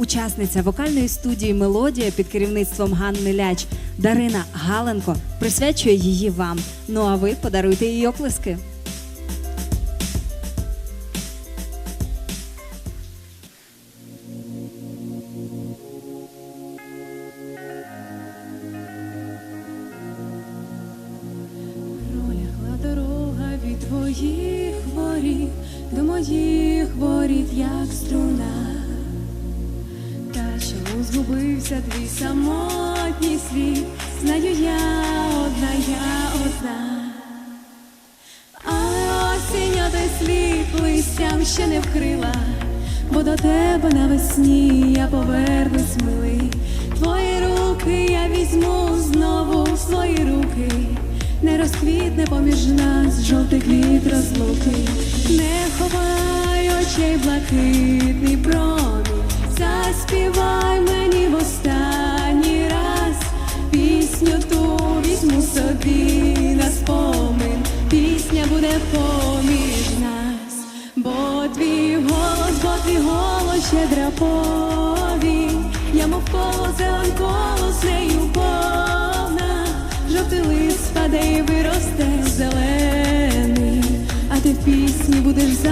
учасниця вокальної студії Мелодія під керівництвом Ганни Ляч Дарина Галенко присвячує її вам. Ну а ви подаруйте їй оплески. Твоїх воріт до моїх воріт, як струна. Та згубився твій самотній слід? Знаю я одна, я одна. Але осінь отой слід листям ще не вкрила, бо до тебе навесні я повернусь милий. Твої руки я візьму знову в свої руки, не розквітне поміж нас жовтий квіт розлуки, не ховай очей блакитний промінь, заспівай останній раз. Пісню ту візьму собі на спомин, буде поміж нас, бо твій голос, бо твій голос щедра повінь, я мов зелен коло з нею повна, жовтий і виросте зелений, а ти в пісні будеш завжди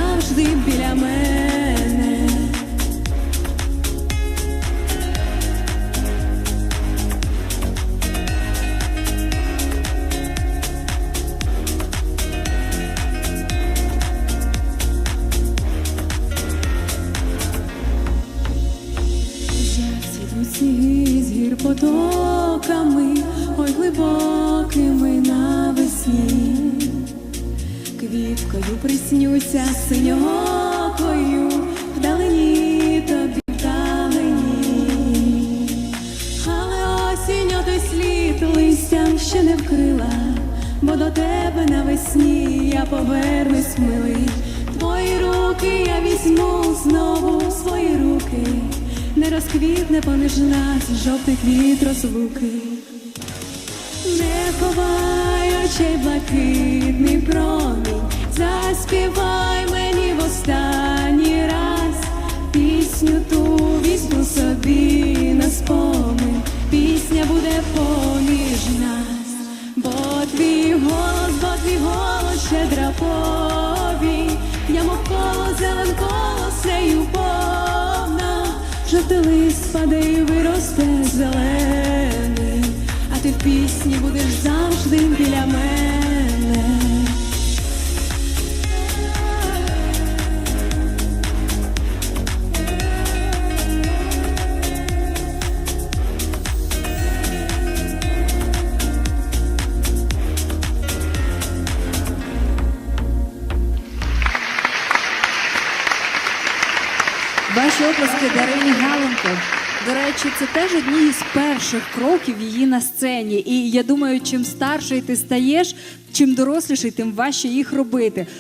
потоками, ой глибокими навесні, квіткою приснюся синьокою, вдалині тобі вдалині, але осінь отой слід листям ще не вкрила, бо до тебе навесні я повернусь милий. Твої руки я візьму знову свої руки, не розквітне поміж нас жовтий квіт розлуки. Не ховай очей блакитний промінь, заспівай мені в останній раз пісню ту візьму собі на спомин, пісня буде поміж нас, бо твій голос, бо твій голос щедра повінь, жовтий лист паде і виросте зелений, а ти в пісні будеш завжди Ваші оплески Дарині Галенко. До речі, це теж одні із перших кроків її на сцені. І я думаю, чим старший ти стаєш, чим доросліший, тим важче їх робити.